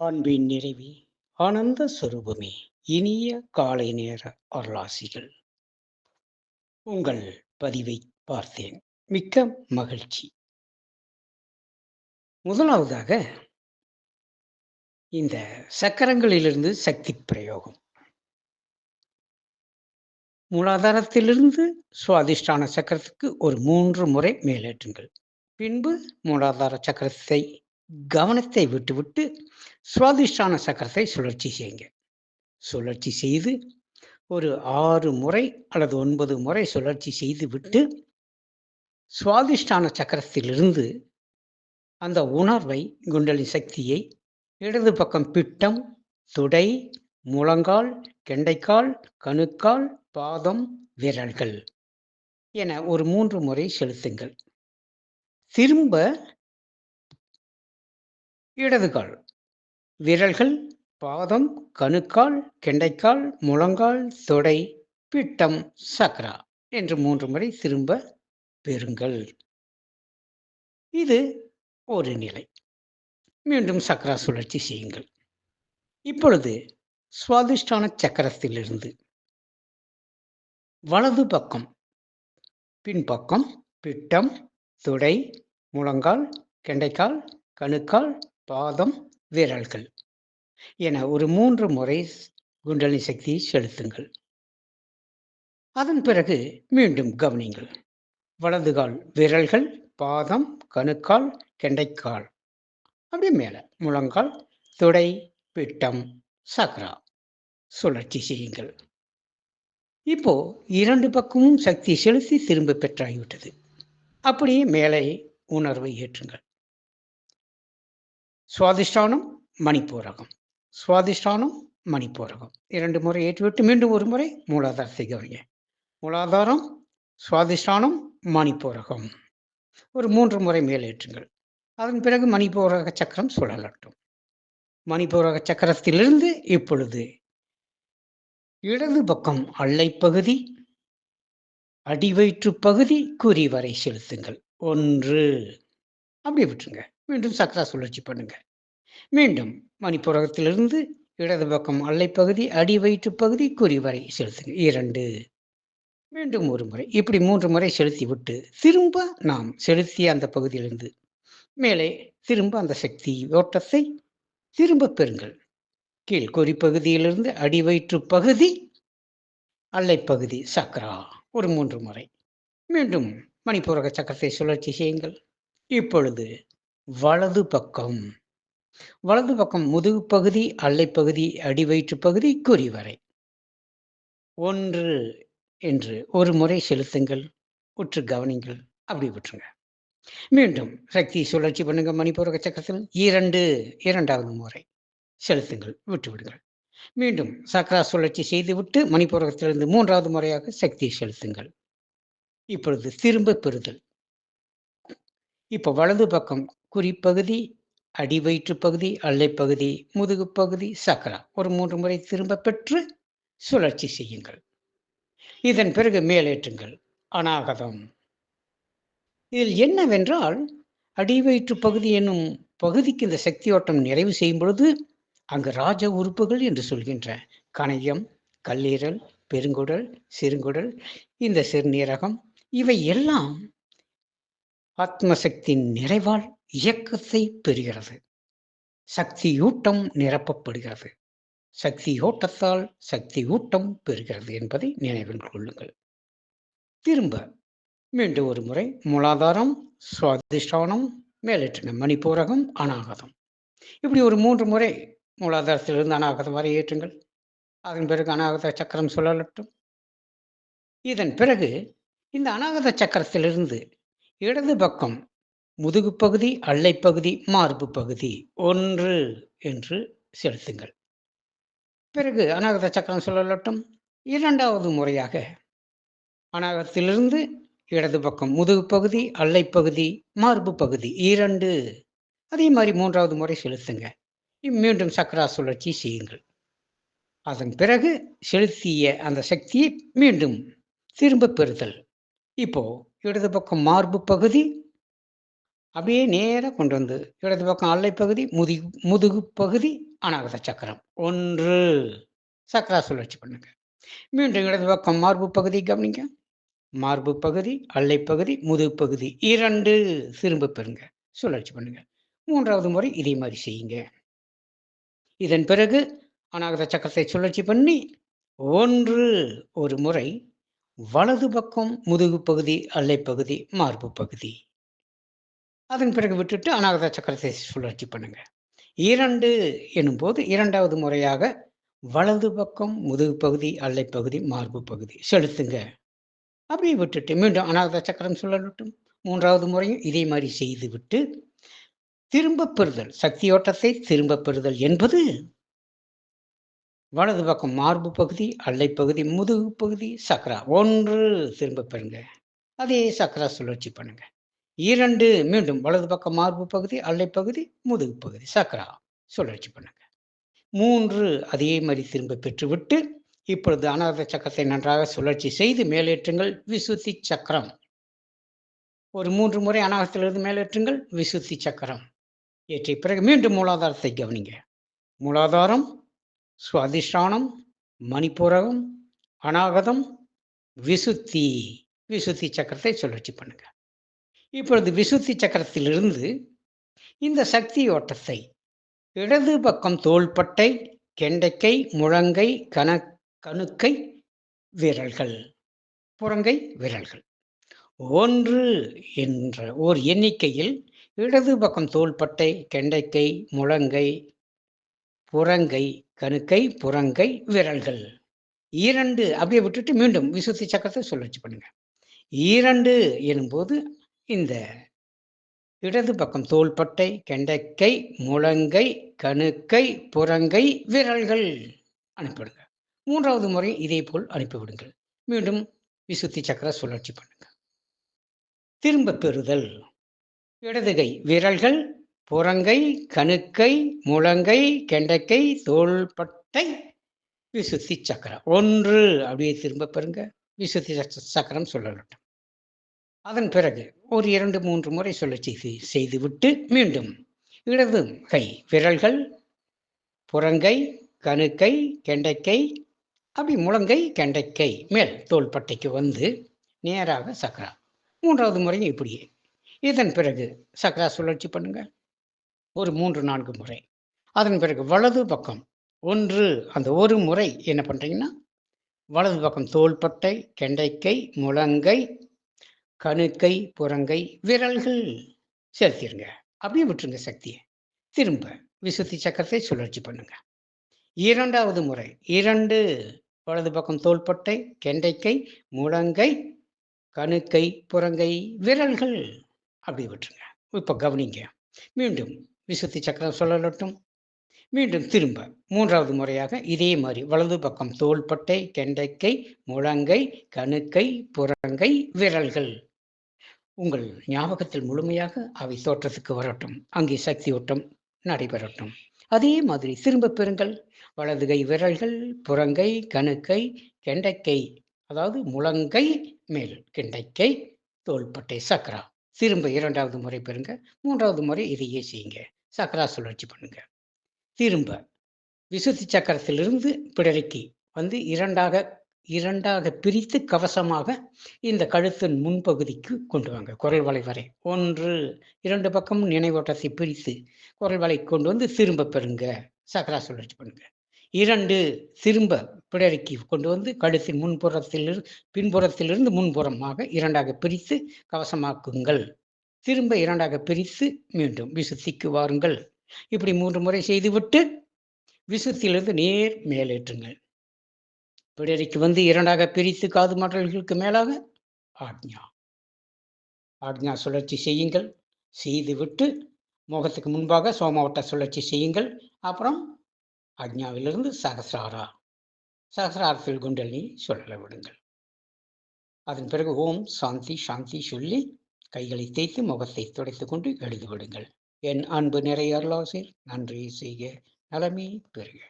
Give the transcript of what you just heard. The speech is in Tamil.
அன்பின் நிறைவே ஆனந்த சுரூபமே இனிய காலை நேர அருளாசிகள். உங்கள் பதிவை பார்த்தேன். மிக்க மகிழ்ச்சி. முதலாவதாக இந்த சக்கரங்களிலிருந்து சக்தி பிரயோகம். மூலாதாரத்திலிருந்து சுவாதிஷ்டான சக்கரத்துக்கு ஒரு மூன்று முறை மேலேற்றுங்கள். பின்பு மூலாதார சக்கரத்தை கவனத்தை விட்டுவிட்டு சுவாதிஷ்டான சக்கரத்தை சுழற்சி செய்யுங்க. சுழற்சி செய்து ஒரு ஆறு முறை அல்லது ஒன்பது முறை சுழற்சி செய்து விட்டு சுவாதிஷ்டான சக்கரத்திலிருந்து அந்த உணர்வை குண்டலி சக்தியை இடது பக்கம் பிட்டம் துடை முழங்கால் கெண்டைக்கால் கணுக்கால் பாதம் விரல்கள் என ஒரு மூன்று முறை செலுத்துங்கள். திரும்ப இடது கால். விரல்கள் பாதம் கணுக்கால் கெண்டைக்கால் முழங்கால் தொடை பிட்டம் சக்ரா என்று மூன்று முறை திரும்ப பெறுங்கள். இது ஒரு நிலை. மீண்டும் சக்கரா சுழற்சி செய்யுங்கள். இப்பொழுது சுவாதிஷ்டான சக்கரத்திலிருந்து வலது பக்கம் பின்பக்கம் பிட்டம் துடை முழங்கால் கெண்டைக்கால் கணுக்கால் பாதம் விரல்கள் என ஒரு மூன்று முறை குண்டலி சக்தியை செலுத்துங்கள். அதன் பிறகு மீண்டும் கவனிங்கள் வலதுகால் விரல்கள் பாதம் கணுக்கால் கெண்டைக்கால். அப்படியே மேலே. முழங்கால் துடை பிட்டம் சக்ரா. சுழற்சி செய்யுங்கள். இப்போ இரண்டு பக்கமும் சக்தி செலுத்தி திரும்ப பெற்றாகிவிட்டது. அப்படியே மேலே உணர்வை ஏற்றுங்கள். சுவாதிஷ்டானம் மணிப்பூரகம். சுவாதிஷ்டானம் மணிப்பூரகம். இரண்டு முறை ஏற்றுவிட்டு மீண்டும் ஒரு முறை மூலாதாரத்தை கவனிங்க மூலாதாரம் சுவாதிஷ்டானம் மணிப்பூரகம். ஒரு மூன்று முறை மேலேற்றுங்கள். அதன் பிறகு மணிப்பூரக சக்கரம் சுழலட்டும். மணிப்பூரக சக்கரத்திலிருந்து இப்பொழுது இடது பக்கம் அல்லைப்பகுதி அடிவயிற்று பகுதி குறி வரை செலுத்துங்கள். ஒன்று. அப்படி விட்டுருங்க. மீண்டும் சக்கரா சுழற்சி பண்ணுங்கள். மீண்டும் மணிப்புரகத்திலிருந்து இடது பக்கம் அல்லைப்பகுதி அடி வயிற்று பகுதி குறி வரை செலுத்துங்க. இரண்டு. மீண்டும் ஒரு முறை. இப்படி மூன்று முறை செலுத்தி விட்டு திரும்ப நாம் செலுத்திய அந்த பகுதியிலிருந்து மேலே திரும்ப அந்த சக்தி ஓட்டத்தை திரும்ப பெறுங்கள். கீழ் குறி பகுதியிலிருந்து அடி வயிற்று பகுதி அல்லைப்பகுதி சக்கரா ஒரு மூன்று முறை. மீண்டும் மணிப்பூரக சக்கரத்தை சுழற்சி செய்யுங்கள். இப்பொழுது வலது பக்கம். வலது பக்கம் முதுகு பகுதி அல்லைப்பகுதி அடிவயிற்று பகுதி குறிவரை ஒன்று என்று ஒரு முறை செலுத்துங்கள் உற்று கவனிங்கள் அப்படி விட்டுருங்க. மீண்டும் சக்தி சுழற்சி பண்ணுங்க மணிப்பூரக சக்கரத்தில் இரண்டு இரண்டாவது முறை செலுத்துங்கள் விட்டு விடுங்கள். மீண்டும் சக்கரா சுழற்சி செய்துவிட்டு மணிப்பூரகத்திலிருந்து மூன்றாவது முறையாக சக்தி செலுத்துங்கள். இப்பொழுது திரும்ப பெறுதல். இப்போ வலது பக்கம் குறிப்பகுதி அடிவயிற்று பகுதி அல்லைப்பகுதி முதுகு பகுதி சக்கரா ஒரு மூன்று முறை திரும்ப பெற்று சுழற்சி செய்யுங்கள். இதன் பிறகு மேலேற்றுங்கள். அநாகதம் இதில் என்னவென்றால் அடிவயிற்று பகுதி என்னும் பகுதிக்கு இந்த சக்தி ஓட்டம் நிறைவு செய்யும் பொழுது அங்கு ராஜ உறுப்புகள் என்று சொல்கின்ற கணையம் கல்லீரல் பெருங்குடல் சிறுங்குடல் இந்த சிறுநீரகம் இவை எல்லாம் ஆத்மசக்தியின் நிறைவால் இயக்கத்தை பெறுகிறது. சக்தி ஊட்டம் நிரப்பப்படுகிறது. சக்தி ஓட்டத்தால் சக்தி ஊட்டம் பெறுகிறது என்பதை நினைவில் கொள்ளுங்கள். திரும்ப மீண்டும் ஒரு முறை மூலாதாரம் சுவாதிஷ்டானம் மேலிட்டுங்க மணிப்பூரகம் அனாகதம் இப்படி ஒரு மூன்று முறை மூலாதாரத்திலிருந்து அநாகதம் வரை ஏற்றுங்கள். அதன் பிறகு அநாகத சக்கரம் சுழலட்டும். இதன் பிறகு இந்த அனாகத சக்கரத்திலிருந்து இடது பக்கம் முதுகு பகுதி அல்லைப்பகுதி மார்பு பகுதி. ஒன்று என்று செலுத்துங்கள். பிறகு அநாகத சக்கரம் சுழலட்டும் இரண்டாவது முறையாக அநாகத்திலிருந்து இடது பக்கம் முதுகு பகுதி அல்லைப்பகுதி மார்பு பகுதி இரண்டு. அதே மாதிரி மூன்றாவது முறை செலுத்துங்க. மீண்டும் சக்கரா சுழற்சி செய்யுங்கள். அதன் பிறகு செலுத்திய அந்த சக்தியை மீண்டும் திரும்ப பெறுதல். இப்போ இடது பக்கம் மார்பு பகுதி அப்படியே நேராக கொண்டு வந்து இடது பக்கம் அல்லை பகுதி முதி முதுகு பகுதி அனாகத சக்கரம். ஒன்று. சக்கரா சுழற்சி பண்ணுங்க. மீண்டும் இடது பக்கம் மார்பு பகுதி கவனிங்க. மார்பு பகுதி அல்லை பகுதி முதுகு பகுதி. இரண்டு. திரும்ப பெறுங்க. சுழற்சி பண்ணுங்க. மூன்றாவது முறை இதே மாதிரி செய்யுங்க. இதன் பிறகு அநாகத சக்கரத்தை சுழற்சி பண்ணி ஒன்று. ஒரு முறை வலது பக்கம் முதுகு பகுதி அல்லை பகுதி மார்பு பகுதி. அதன் பிறகு விட்டுட்டு அநாகத சக்கரத்தை சுழற்சி பண்ணுங்க. இரண்டு எனும்போது இரண்டாவது முறையாக வலது பக்கம் முதுகு பகுதி அல்லை பகுதி மார்பு பகுதி செலுத்துங்க. அப்படியே விட்டுட்டு மீண்டும் அநாகத சக்கரம் சுழலட்டும். மூன்றாவது முறையும் இதே மாதிரி செய்து விட்டு திரும்ப பெறுதல். சக்தியோட்டத்தை திரும்ப பெறுதல் என்பது வலது பக்கம் மார்பு பகுதி அல்லை பகுதி முதுகு பகுதி சக்கரா ஒன்று திரும்ப பெறுங்க. அதே சக்கரா சுழற்சி பண்ணுங்கள் இரண்டு மீண்டும் வலது பக்கம் மார்பு பகுதி அல்லை பகுதி முதுகு பகுதி சக்கரா. சுழற்சி பண்ணுங்க. மூன்று அதே மாதிரி திரும்ப பெற்றுவிட்டு இப்பொழுது அனர்த்த சக்கரத்தை நன்றாக சுழற்சி செய்து மேலேற்றுங்கள். விசுத்தி சக்கரம். ஒரு மூன்று முறை அனாகத்திலிருந்து மேலேற்றுங்கள். விசுத்தி சக்கரம். ஏற்றிய பிறகு மீண்டும் மூலாதாரத்தை கவனிங்க. மூலாதாரம் சுவாதிஷ்டானம் மணிப்பூரகம் அநாகதம் விசுத்தி. விசுத்தி சக்கரத்தை சுழற்சி பண்ணுங்கள் இப்பொழுது விசுத்தி சக்கரத்திலிருந்து இந்த சக்தி ஓட்டத்தை இடது பக்கம் தோள்பட்டை கெண்டைக்கை முழங்கை கன கணுக்கை விரல்கள் புறங்கை விரல்கள். ஒன்று என்ற ஓர் எண்ணிக்கையில் இடது பக்கம் தோள்பட்டை கெண்டைக்கை முழங்கை புறங்கை கணுக்கை புறங்கை விரல்கள். இரண்டு அப்படியே விட்டுட்டு மீண்டும் விசுத்தி சக்கரத்தை சுழற்சி பண்ணுங்க. இரண்டு எனும்போது இந்த இடது பக்கம் தோள்பட்டை கெண்டைக்கை முழங்கை கணுக்கை புறங்கை விரல்கள் அனுப்பிவிடுங்க. மூன்றாவது முறை இதே போல் அனுப்பிவிடுங்கள் மீண்டும் விசுத்தி சக்கர சுழற்சி பண்ணுங்க. திரும்ப பெறுதல். இடதுகை விரல்கள் புறங்கை கணுக்கை முழங்கை கெண்டைக்கை தோள்பட்டை விசுத்தி சக்கரம். ஒன்று அப்படியே திரும்ப பெறுங்க. விசுத்தி சக்கரம் சொல்லட்டும் அதன் பிறகு ஒரு இரண்டு மூன்று முறை சுழற்சி செய்துவிட்டு மீண்டும் இடது கை விரல்கள் புறங்கை கணுக்கை கெண்டைக்கை அப்படி முழங்கை கெண்டைக்கை மேல் தோள்பட்டைக்கு வந்து நேராக சக்கரா மூன்றாவது முறையும் இப்படியே. இதன் பிறகு சக்கரா சுழற்சி பண்ணுங்க. ஒரு மூன்று நான்கு முறை. அதன் பிறகு வலது பக்கம் ஒன்று அந்த ஒரு முறை என்ன பண்ணுறீங்கன்னா வலது பக்கம் தோள்பட்டை கெண்டைக்கை முழங்கை கணுக்கை புறங்கை விரல்கள் செலுத்திடுங்க அப்படியே விட்டுருங்க சக்தியை. திரும்ப விசுத்தி சக்கரத்தை சுழற்சி பண்ணுங்க. இரண்டாவது முறை இரண்டு வலது பக்கம் தோள்பட்டை கெண்டைக்கை முழங்கை கணுக்கை புறங்கை விரல்கள் அப்படி விட்டுருங்க. இப்போ கவனிங்க. மீண்டும் விசுத்தி சக்கரம் சொல்லலட்டும் மீண்டும் திரும்ப மூன்றாவது முறையாக இதே மாதிரி வலது பக்கம் தோள்பட்டை கெண்டைக்கை முழங்கை கணுக்கை புறங்கை விரல்கள் உங்கள் ஞாபகத்தில் முழுமையாக அவை தோற்றத்துக்கு வரட்டும். அங்கே சக்தி ஓட்டம் நடைபெறட்டும். அதே மாதிரி திரும்ப பெறுங்கள். வலதுகை விரல்கள் புறங்கை கணுக்கை கெண்டைக்கை அதாவது முழங்கை மேல் கெண்டைக்கை தோள்பட்டை சக்கரா. திரும்ப இரண்டாவது முறை பெறுங்க. மூன்றாவது முறை இதையே செய்யுங்க. சக்கரா சுழற்சி பண்ணுங்க. திரும்ப விசுத்தி சக்கரத்திலிருந்து பிடரிக்கு வந்து இரண்டாக இரண்டாக பிரித்து கவசமாக இந்த கழுத்தின் முன்பகுதிக்கு கொண்டு வாங்க குரல் வலை வரை. ஒன்று இரண்டு பக்கமும் நினைவோட்டத்தை பிரித்து குரல் வலை கொண்டு வந்து திரும்ப பெறுங்க. சக்கரா சுழற்சி பண்ணுங்க. இரண்டு திரும்ப பிடரிக்கு கொண்டு வந்து கழுத்தின் முன்புறத்திலிருந்து பின்புறத்திலிருந்து முன்புறமாக இரண்டாக பிரித்து கவசமாக்குங்கள். திரும்ப இரண்டாக பிரித்து மீண்டும் விசுத்திக்கு வாருங்கள். இப்படி மூன்று முறை செய்துவிட்டு விசுத்திலிருந்து நேர் மேலேற்றுங்கள். பிடரிக்கு வந்து இரண்டாக பிரித்து காது மாற்றல்களுக்கு மேலாக ஆக்ஞா. ஆக்ஞா சுழற்சி செய்யுங்கள். செய்துவிட்டு முகத்துக்கு முன்பாக சோமாவட்ட சுழற்சி செய்யுங்கள். அப்புறம் ஆக்ஞாவிலிருந்து சகசிராரா சகசிராரத்தில் குண்டலினி சொல்ல விடுங்கள். அதன் பிறகு ஓம் சாந்தி சாந்தி சொல்லி கைகளை தேய்த்து முகத்தை துடைத்து கொண்டு எழுதி விடுங்கள். என் அன்பு நிறைய அருளாசிர். நன்றி செய்ய நலமே பெறுக